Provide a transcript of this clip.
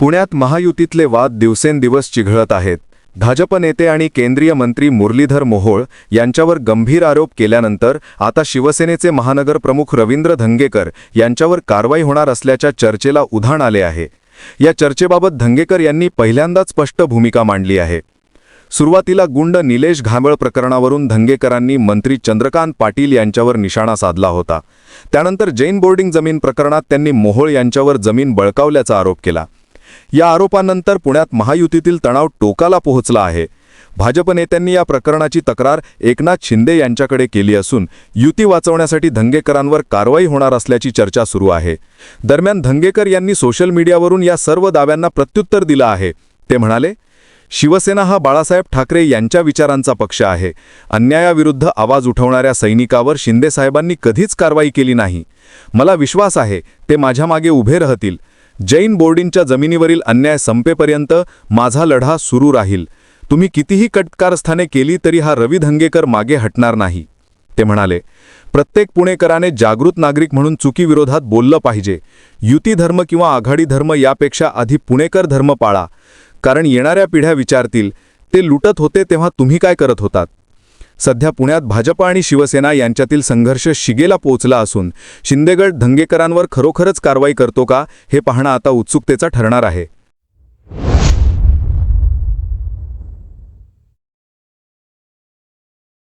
पुण्यात महायुतीतले वाद दिवसेंदिवस चिघळत आहेत. भाजप नेते आणि केंद्रीय मंत्री मुरलीधर मोहोळ यांच्यावर गंभीर आरोप केल्यानंतर आता शिवसेनेचे महानगर प्रमुख रवींद्र धंगेकर यांच्यावर कारवाई होणार असल्याच्या चर्चेला उधाण आले आहे. या चर्चेबाबत धंगेकर यांनी पहिल्यांदाच स्पष्ट भूमिका मांडली आहे. सुरुवातीला गुंड निलेश घाबळ प्रकरणावरून धंगेकरांनी मंत्री चंद्रकांत पाटील यांच्यावर निशाणा साधला होता. त्यानंतर जैन बोर्डिंग जमीन प्रकरणात त्यांनी मोहोळ यांच्यावर जमीन बळकावल्याचा आरोप केला. या आरोपानंतर पुण्यात महायुतीतील तणाव टोकाला पोहोचला आहे. भाजप नेत्यांनी या प्रकरणाची तक्रार एकनाथ शिंदे यांच्याकडे केली असून युती वाचवण्यासाठी धंगेकरांवर कारवाई होणार असल्याची चर्चा सुरू आहे. दरम्यान धंगेकर यांनी सोशल मीडियावरून या सर्व दाव्यांना प्रत्युत्तर दिलं आहे. ते म्हणाले शिवसेना हा बाळासाहेब ठाकरे यांच्या विचारांचा पक्ष आहे. अन्यायाविरुद्ध आवाज उठवणाऱ्या सैनिकावर शिंदेसाहेबांनी कधीच कारवाई केली नाही. मला विश्वास आहे ते माझ्या मागे उभे राहतील. जैन बोर्डिंगच्या जमिनीवरील अन्याय संपेपर्यंत माझा लढा सुरू राहील. तुम्ही कितीही कटकारस्थाने केली तरी हा रवी धंगेकर मागे हटणार नाही. ते म्हणाले प्रत्येक पुणेकराने जागृत नागरिक म्हणून चुकीविरोधात बोललं पाहिजे. युती धर्म किंवा आघाडी धर्म यापेक्षा आधी पुणेकर धर्म पाळा. कारण येणाऱ्या पिढ्या विचारतील ते लुटत होते तेव्हा तुम्ही काय करत होतात? सध्या पुण्यात भाजप आणि शिवसेना यांच्यातील संघर्ष शिगेला पोहोचला असून शिंदेगड धंगेकरांवर खरोखरच कारवाई करतो का हे पाहणं आता उत्सुकतेचा ठरणार आहे.